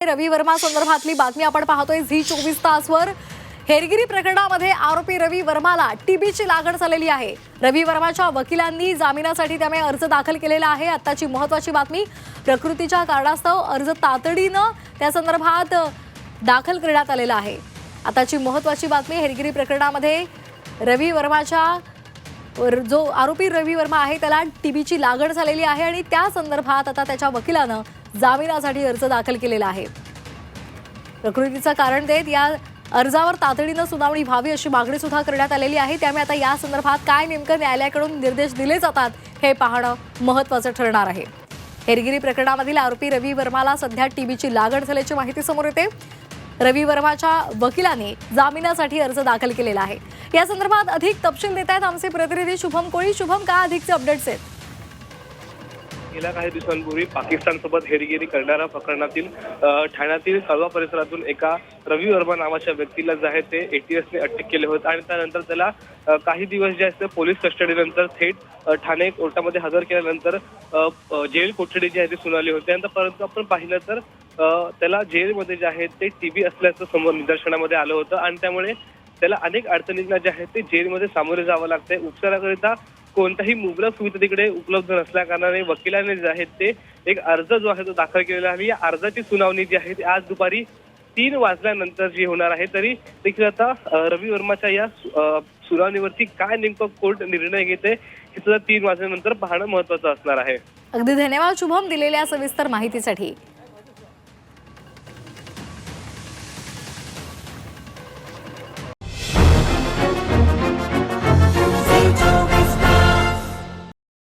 रवी वर्मा संदर्भातली बातमी आपण पाहतोय झी चोवीस तासवर. हेरगिरी प्रकरणामध्ये आरोपी रवी वर्माला टीबीची लागण झालेली आहे. रवी वर्माच्या वकिलांनी जामिनासाठी त्यामुळे अर्ज दाखल केलेला आहे. आत्ताची महत्वाची बातमी प्रकृतीच्या कारणास्तव अर्ज तातडीनं त्या संदर्भात दाखल करण्यात आलेला आहे. आताची महत्वाची बातमी हेरगिरी प्रकरणामध्ये रवी वर्माच्या जो आरोपी रवी वर्मा आहे त्याला टीबीची लागण झालेली आहे आणि त्या संदर्भात आता त्याच्या वकिलानं जामिनासाठी अर्ज दाखल केलेला आहे. प्रकृतीचं कारण देत या अर्जावर तातडीनं सुनावणी व्हावी अशी मागणी सुद्धा करण्यात आलेली आहे. त्यामुळे आता या संदर्भात काय नेमकं न्यायालयाकडून निर्देश दिले जातात हे पाहणं महत्त्वाचं ठरणार आहे. हेरगिरी प्रकरणामधील आरोपी रवी वर्माला सध्या टीबीची लागण झाल्याची माहिती समोर येते. रवी वर्माच्या वकिलाने जामिनासाठी अर्ज दाखल केलेला आहे. या संदर्भात अधिक तपशील देत आहेत आमचे प्रतिनिधी शुभम कोळी. शुभम काय अधिकचे अपडेट्स आहेत? गेल्या काही दिवसांपूर्वी पाकिस्तानसोबत हेरगिरी करणाऱ्या प्रकरणातील ठाण्यातील कळवा परिसरातून एका रवी वर्मा नावाच्या व्यक्तीला जे आहे ते एटीएसने अटक केले होते आणि त्यानंतर त्याला काही दिवस जे असते पोलीस कस्टडीनंतर थेट ठाणे कोर्टामध्ये हजर केल्यानंतर जेल कोठडी जी आहे ती सुनावली होती. त्यानंतर परंतु आपण पाहिलं तर त्याला जेलमध्ये जे आहे ते टीबी असल्याचं समोर निदर्शनामध्ये आलं होतं आणि त्यामुळे त्याला अनेक अडचणींना जे आहेत ते जेलमध्ये सामोरे जावं लागतंय. उपचाराकरिता कोणताही मुबलक सुविधा तिकडे उपलब्ध नसल्याकारणाने वकिलाने जे आहेत ते एक अर्ज जो आहे तो दाखल केलेला आहे. या अर्जाची सुनावणी जी आहे ती आज दुपारी तीन वाजल्यानंतर जी होणार आहे. तरी देखील आता रवी वर्माच्या या सुनावणीवरती काय नेमकं कोर्ट निर्णय घेते हे सुद्धा तीन वाजल्यानंतर पाहणं महत्वाचं असणार आहे. अगदी धन्यवाद. शुभम दिलेल्या सविस्तर माहितीसाठी.